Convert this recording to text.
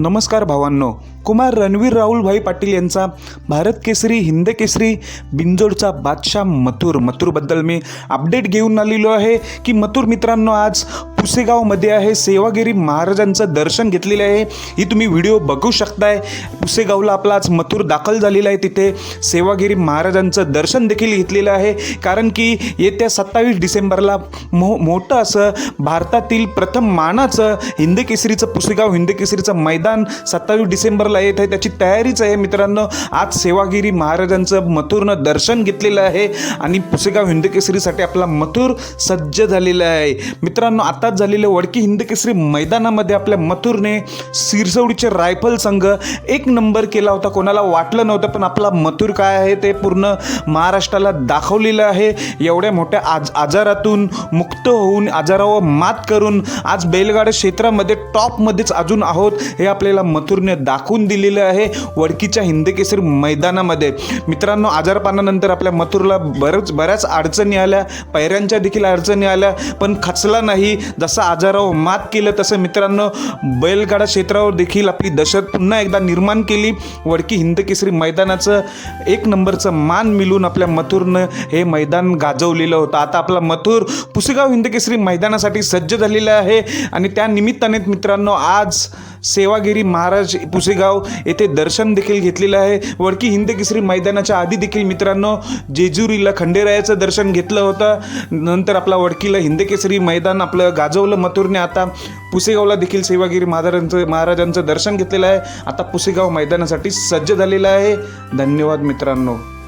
नमस्कार भावांनो. कुमार रणवीर राहुलभाई पाटील यांचा भारत केसरी हिंद केसरी बिंजोडचा बादशाह मथुर. मथुरबद्दल मी अपडेट घेऊन आलेलो आहे की मथुर मित्रांनो आज पुसेगावमध्ये आहे. सेवागिरी महाराजांचं दर्शन घेतलेलं आहे. ही तुम्ही व्हिडिओ बघू शकताय. पुसेगावला आपला आज मथुर दाखल झालेला आहे तिथे. सेवागिरी महाराजांचं दर्शन देखील घेतलेलं आहे. कारण की येत्या सत्तावीस डिसेंबरला मो मोठं असं भारतातील प्रथम मानाचं हिंदकेसरीचं पुसेगाव हिंदकेसरीचं मैदान सत्तावीस डिसेंबरला येत आहे. त्याची तयारीच आहे मित्रांनो. आज सेवागिरी महाराजांचं मथुरनं दर्शन घेतलेलं आहे. आणि पुसेगाव हिंदकेसरीसाठी आपला मथुर सज्ज झालेला आहे. मित्रांनो आता आताच झालेल्या वडकी हिंद केसरी मैदानामध्ये आपल्या मथुरने सिरसवडीचे रायफल संघ एक नंबर केला होता. कोणाला वाटलं नव्हतं पण आपला मथुर काय आहे ते पूर्ण महाराष्ट्राला दाखवलेलं आहे. एवढ्या मोठ्या आज आजारातून मुक्त होऊन आजारावर मात करून आज बैलगाड्या क्षेत्रामध्ये टॉपमध्येच अजून आहोत हे आपल्याला मथुरने दाखवून दिलेलं आहे वडकीच्या हिंदकेसरी मैदानामध्ये. मित्रांनो आजारपानानंतर आपल्या मथुरला बरंच बऱ्याच अडचणी आल्या. पैऱ्यांच्या देखील अडचणी आल्या पण खचला नाही. जसं आजारावर मात केलं तसं मित्रांनो बैलगाडा क्षेत्रावर देखील आपली दशत पुन्हा एकदा निर्माण केली. वडकी हिंदकेसरी मैदानाचं एक नंबरचं मान मिळून आपल्या मथुरनं हे मैदान गाजवलेलं होतं. आता आपला मथुर पुसेगाव हिंदकेसरी मैदानासाठी सज्ज झालेलं आहे. आणि त्या निमित्ताने मित्रांनो आज सेवागिरी महाराज पुसेगाव येथे दर्शन देखील घेतलेलं आहे. वडकी हिंदकेसरी मैदानाच्या आधी देखील मित्रांनो जेजुरीला खंडेरायाचं दर्शन घेतलं होतं. नंतर आपला वडकीला हिंदकेसरी मैदान आपलं गाजवलं मथुरने आता पुसेगावला देखील सेवागिरी महाराजांचं महाराजांचं दर्शन घेतलेलं आहे. आता पुसेगाव मैदानासाठी सज्ज झालेलं आहे. धन्यवाद मित्रांनो.